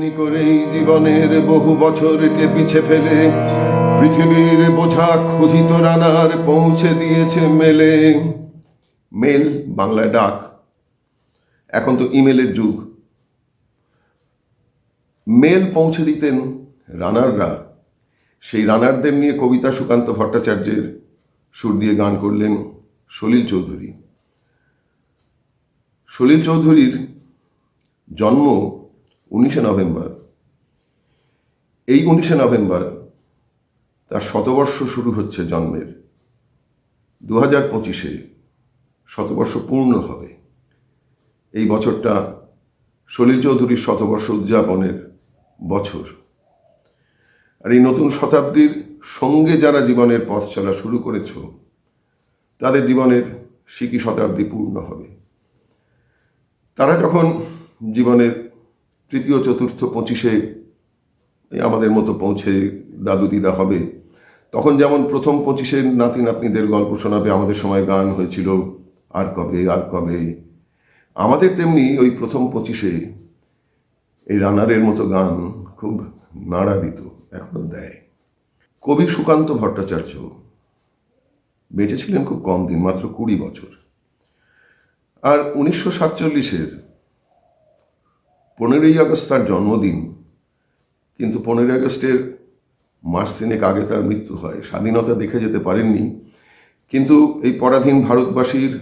এমনি করেই জীবনের বহু বছরকে পিছে ফেলে পৃথিবীর বোঝা ক্ষুধিত রানার পৌঁছে দিয়েছে মেলে। মেল, বাংলায় ডাক। এখন তো ইমেলের যুগ। মেল পৌঁছে দিতেন রানাররা। সেই রানারদের নিয়ে কবিতা সুকান্ত ভট্টাচার্যের সুর দিয়ে গান করলেন সলিল চৌধুরী। সলিল চৌধুরীর জন্ম উনিশে নভেম্বর। এই উনিশে নভেম্বর তার শতবর্ষ শুরু হচ্ছে জন্মের। দু হাজার পঁচিশে শতবর্ষ পূর্ণ হবে। এই বছরটা সলিল চৌধুরীর শতবর্ষ উদযাপনের বছর। আর এই নতুন শতাব্দীর সঙ্গে যারা জীবনের পথ চলা শুরু করেছ, তাদের জীবনের সিকি শতাব্দী পূর্ণ হবে। তারা যখন জীবনের তৃতীয়, চতুর্থ পঁচিশে আমাদের মতো পৌঁছে দাদু দিদা হবে। তখন যেমন প্রথম পঁচিশের নাতি নাতনিদের গল্প শোনাবে, আমাদের সময় গান হয়েছিল, আর কবে আর কবে। আমাদের তেমনি ওই প্রথম পঁচিশে এই রানারের মতো গান খুব নাড়া দিত, এখনও দেয়। কবি সুকান্ত ভট্টাচার্য বেঁচেছিলেন খুব কম দিন, মাত্র কুড়ি বছর। আর উনিশশো সাতচল্লিশের পনেরোই আগস্ট তার জন্মদিন, কিন্তু পনেরোই আগস্টের মাস তিনেক আগে তার মৃত্যু হয়। স্বাধীনতা দেখে যেতে পারেননি, কিন্তু এই পরাধীন ভারতবাসীর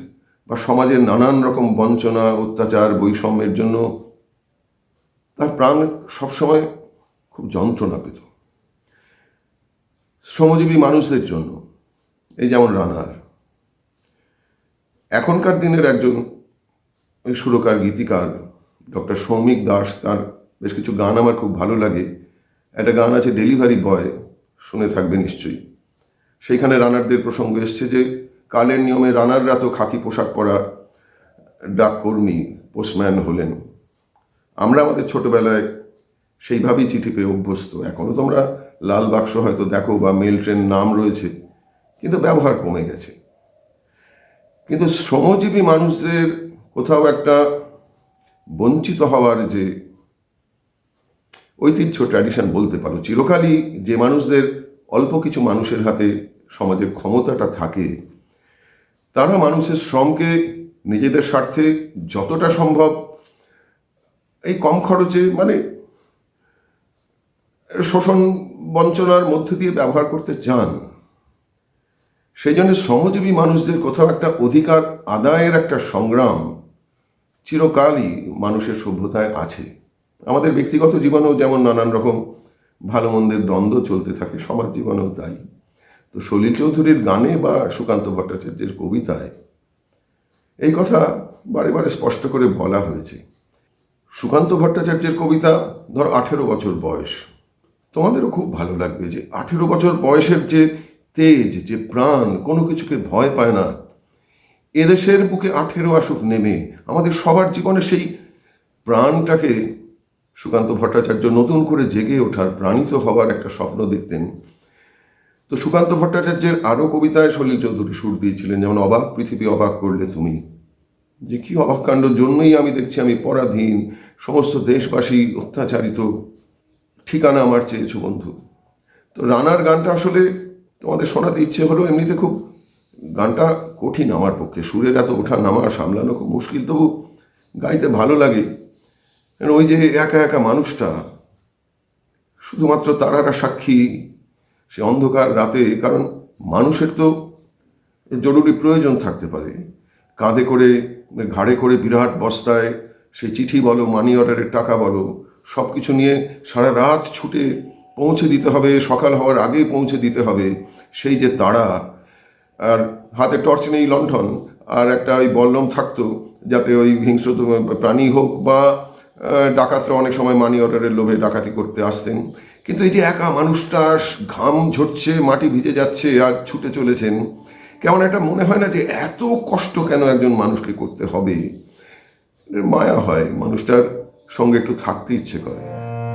বা সমাজের নানান রকম বঞ্চনা, অত্যাচার, বৈষম্যের জন্য তার প্রাণ সবসময় খুব যন্ত্রণা পেত শ্রমজীবী মানুষদের জন্য, এই যেমন রানার। এখনকার দিনের একজন ওই সুরকার, গীতিকার ডক্টর সৌমিক দাস, তার বেশ কিছু গান আমার খুব ভালো লাগে। একটা গান আছে ডেলিভারি বয় শুনে থাকবে নিশ্চয়ই। সেইখানে রানারদের প্রসঙ্গ এসছে যে, কালের নিয়মে রানাররা তো খাকি পোশাক পরা ডাককর্মী পোস্টম্যান হলেন। আমরা আমাদের ছোটবেলায় সেইভাবেই চিঠি পেয়ে অভ্যস্ত। এখনও তোমরা লাল বাক্স হয়তো দেখো বা মেল ট্রেন নাম রয়েছে, কিন্তু ব্যবহার কমে গেছে। কিন্তু শ্রমজীবী মানুষদের কোথাও একটা বঞ্চিত হওয়ার যে ঐতিহ্য ট্র্যাডিশন বলতে পারো, চিরকালই যে মানুষদের, অল্প কিছু মানুষের হাতে সমাজের ক্ষমতাটা থাকে, তারা মানুষের শ্রমকে, নিজেদের স্বার্থে যতটা সম্ভব এই কম খরচে মানে শোষণ বঞ্চনার মধ্যে দিয়ে ব্যবহার করতে চান। সেই জন্য শ্রমজীবী মানুষদের কোথাও একটা অধিকার আদায়ের একটা সংগ্রাম চিরকালই মানুষের সভ্যতায় আছে। আমাদের ব্যক্তিগত জীবনেও যেমন নানান রকম ভালো মন্দের দ্বন্দ্ব চলতে থাকে, সমাজ জীবনেও তাই। তো সলিল চৌধুরীর গানে বা সুকান্ত ভট্টাচার্যের কবিতায় এই কথা বারে বারে স্পষ্ট করে বলা হয়েছে। সুকান্ত ভট্টাচার্যের কবিতা, ধর, আঠেরো বছর বয়স। তোমাদেরও খুব ভালো লাগবে যে আঠেরো বছর বয়সের যে তেজ, যে প্রাণ, কোনো কিছুকে ভয় পায় না। এদেশের বুকে আঠেরো আসুক নেমে আমাদের সবার জীবনে সেই প্রাণটাকে সুকান্ত ভট্টাচার্য নতুন করে জেগে ওঠার, প্রাণিত হবার একটা স্বপ্ন দেখতেন। তো সুকান্ত ভট্টাচার্যের আরও কবিতায় সলিল চৌধুরী সুর দিয়েছিলেন, যেমন অবাক পৃথিবী অবাক করলে তুমি। যে কি অবাক কাণ্ডর জন্যই আমি দেখছি আমি পরাধীন, সমস্ত দেশবাসী অত্যাচারিত। ঠিকানা আমার চেয়েছো বন্ধু। তো রানার গানটা আসলে তোমাদের শোনাতে ইচ্ছে হলো, এমনিতে খুব গানটা কঠিন আমার পক্ষে। সুরের এত ওঠা নামা সামলানো খুব মুশকিল, তবু গাইতে ভালো লাগে। কেন ওই যে একা একা মানুষটা, শুধুমাত্র তারারা সাক্ষী, সে অন্ধকার রাতে, কারণ মানুষের তো জরুরি প্রয়োজন থাকতে পারে। কাঁধে করে, ঘাড়ে করে বিরাট বস্তায় সে চিঠি বলো মানি অর্ডারের টাকা বলো সব কিছু নিয়ে সারা রাত ছুটে পৌঁছে দিতে হবে, সকাল হওয়ার আগে পৌঁছে দিতে হবে। সেই যে তাড়া আর হাতে টর্চ নেই লণ্ঠন, আর একটা ওই বল্লম থাকতো, যাতে ওই হিংস্র প্রাণী হোক বা ডাকাতরা অনেক সময় মানি অর্ডারের লোভে ডাকাতি করতে আসতেন। কিন্তু এই যে একা মানুষটা ঘাম ঝরছে, মাটি ভিজে যাচ্ছে, আর ছুটে চলেছেন, কেমন একটা মনে হয় না যে এত কষ্ট কেন একজন মানুষকে করতে হবে? মায়া হয়, মানুষটার সঙ্গে একটু থাকতে ইচ্ছে করে।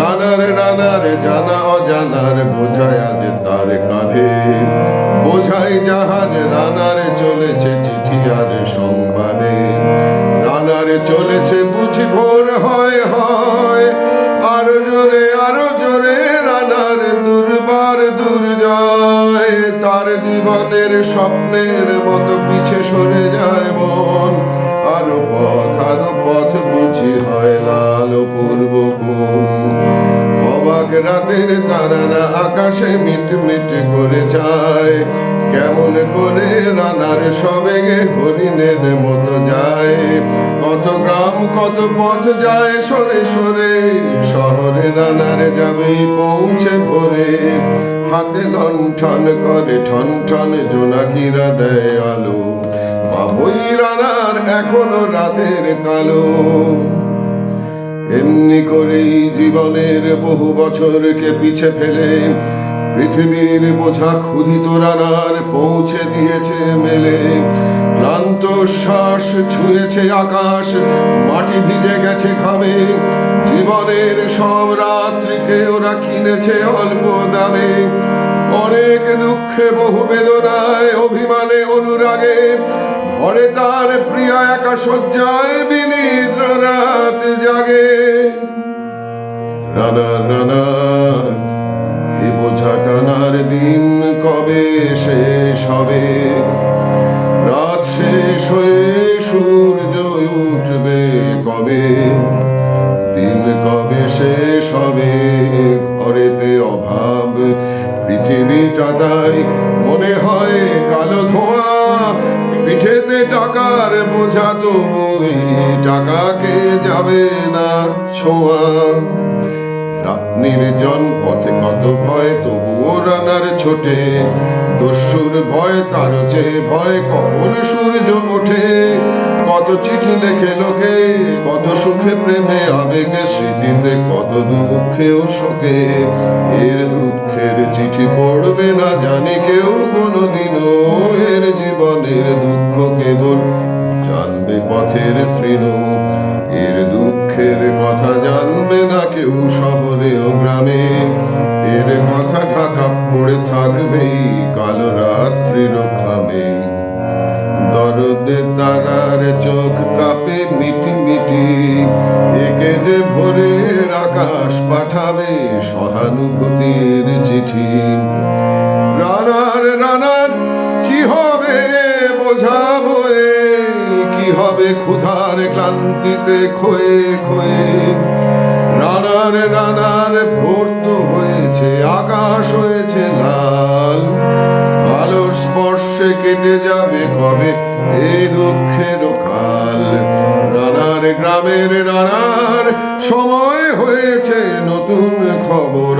রানার রানার, জানা অজানার বোঝায় আজ তার কাঁধে। বোঝাই জাহাজ রানারে চলেছে চিঠি আর সংবাদে। রানারে চলেছে বুঝি ভোর হয় হয়। আরও জোরে আরও জোরে রানার দুর্বার দুর্জয়। তার জীবনের স্বপ্নের মতো পিছে সরে রাতের তারারা আকাশে মিট মিট করে যায়। কেমন করে রানার সবেগে হরিণের মতো যায়। কত গ্রাম, কত পথ যায় সরে সরে, শহরে রানার যাবেই পৌঁছে ভরে। হাতে লণ্ঠন করে ঠন ঠন জোনাকিরা দেয় আলো। বাবুই রানার এখনও রাতের কালো। এমনি করেই জীবনের বহু বছরকে পিছে ফেলে পৃথিবীর বোঝা ক্ষুধিত রানার পৌঁছে দিয়েছে মেলে। ক্লান্ত শ্বাস ছুঁয়েছে আকাশ, মাটি ভিজে গেছে ঘামে। জীবনের সব রাত্রিকে ওরা কিনেছে অল্প দামে। অনেক দুঃখে বহু বেদনায় অভিমানে অনুরাগে। ঘরে তার প্রিয়া একা শয্যায় বিনিদ্র রাত জাগে। রানার রানার এ বোঝা টানার দিন কবে শেষ হবে? রাত শেষ হয়ে সূর্য উঠবে কবে? দিন কবে শেষ হবে? ঘরেতে অভাব, পৃথিবীটা তাই মনে হয় কালো ধোঁয়া। পিঠেতে টাকার বোঝা তবুই টাকাকে যাবে না ছোঁয়া। নির্জন পথে কত ভয়, তবুও রানার ছোটে। দস্যুর ভয়, তার চেয়ে ভয়, কখন সূর্য ওঠে? কত চিঠি লেখে লোকে, কত সুখে প্রেমে আবেগে, স্মৃতিতে কত দুঃখে ও শোকে। এর দুঃখের চিঠি পড়বে না জানি কেউ কোনোদিনও আকাশ পাঠাবে সহানুভূতির চিঠি। রানার রানার, কি হবে বোঝাবো কি হবে ক্ষুধার ক্লান্তিতে খয়ে খয়ে রানার রানার ভোর তো হয়েছে, আকাশ হয়েছে লাল। আলোর স্পর্শে কেটে যাবে কবে এই দুঃখের কাল। রানার, গ্রামের রানার, সময় খবর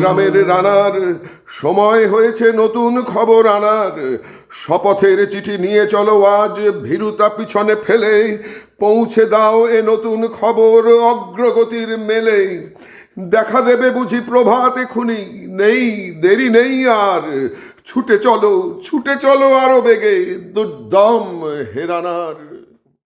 গ্রামের রানার, সময় হয়েছে নতুন খবর আনার। শপথের চিঠি নিয়ে চলো, আজ ভীরুতা পিছনে ফেলে। পৌঁছে দাও এ নতুন খবর অগ্রগতির মেলে। দেখা দেবে বুঝি প্রভাত এখুনি। নেই, দেরি নেই আর। ছুটে চলো ছুটে চলো আরও বেগে। দুর্দম হেরানার